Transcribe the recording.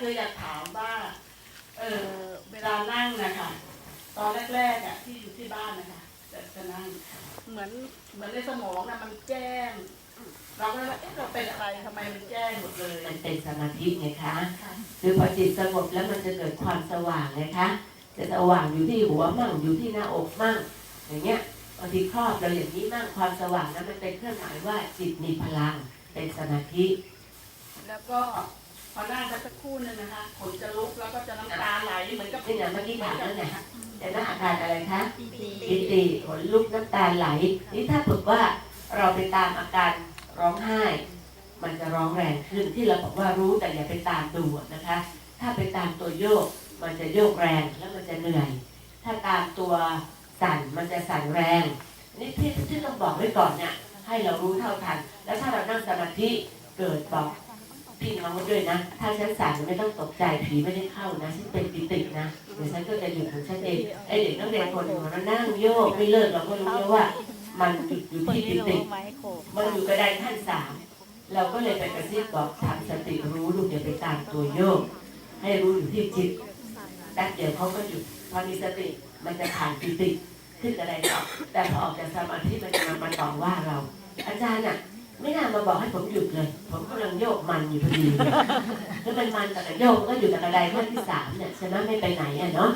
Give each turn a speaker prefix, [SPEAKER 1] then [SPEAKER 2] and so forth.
[SPEAKER 1] คืออยากถามว่า เออเวลานั่งนะคะตอนแรกๆอะที่อยู่ที่บ้านนะคะจะจะนั่ง เหมือนเหมือนในสมองนะมันแจ้ง เราก็เลยว่าเอ๊ะเราเป็นอะไรทำไมมันแจ้งหมดเลย
[SPEAKER 2] มันเป็นสมาธิไงคะ
[SPEAKER 1] ค่ะ
[SPEAKER 2] คือพอจิตสงบแล้วมันจะเกิดความสว่างนะคะจะสว่างอยู่ที่หัวมั่งอยู่ที่หน้าอกมั่ง อย่างเงี้ยบางทีครอบเราอย่างนี้มั่งความสว่างนั้นมันเป็นเครื่องหมายว่าจิตมีพลังเป็นสมาธิ
[SPEAKER 1] แล้วก็ พอนั่งไปสักครู่หนึ่งนะคะขนจะลุกแล้วก็จะน้ำตาไหลเหมือนกับ
[SPEAKER 2] นี่ไงเมื่อกี้ถามแล้วไงแต่หน้าอาการอะไรคะ
[SPEAKER 3] ปีติ
[SPEAKER 2] ปิติขนลุกน้ำตาไหล นี่ถ้าฝึกว่าเราไปตามอาการร้องไห้ มันจะร้องแรงขึ้นที่เราบอกว่ารู้แต่อย่าไปตามดูนะคะ ถ้าไปตามตัวโยก มันจะโยกแรงแล้วมันจะเหนื่อย ถ้าตามตัวสั่นมันจะสั่นแรง นี่ที่ที่ต้องบอกไว้ก่อนเนี่ยให้เรารู้เท่าทัน แล้วถ้าเรานั่งสมาธิเกิดบอก พี่น้องด้วยนะ ถ้าฉันสั่นไม่ต้องตกใจผีไม่ได้เข้านะฉันเป็นปิตินะเดี๋ยวฉันก็จะหยุดของฉันเองไอเด็กนักเรียนคนหนึ่งมันนั่งโยกไม่เลิกเราก็รู้แล้วว่า มันหยุดอยู่ที่ปิติ
[SPEAKER 3] มั
[SPEAKER 2] นอยู่กระไดขั้นสามเราก็เลยไปกระซิบบอกทางสติรู้ลูกอย่าไปตามตัวโยก ให้รู้อยู่ที่จิตแป๊บเดียวเขาก็หยุดพอมีสติมันจะผ่านปิติขึ้นกระไดต่อแต่พอออกจากสมาธิมันจะมามาต่อว่าเรา อาจารย์อะ ไม่น่ามาบอกให้ผมหยุดเลย ผมกำลังโยกมันอยู่พอดีแล้วมันมันแต่กระโยกก็อยู่แต่กระไดขั้นที่สามเนี่ยใช่ไหมไม่ไปไหนอะเนาะ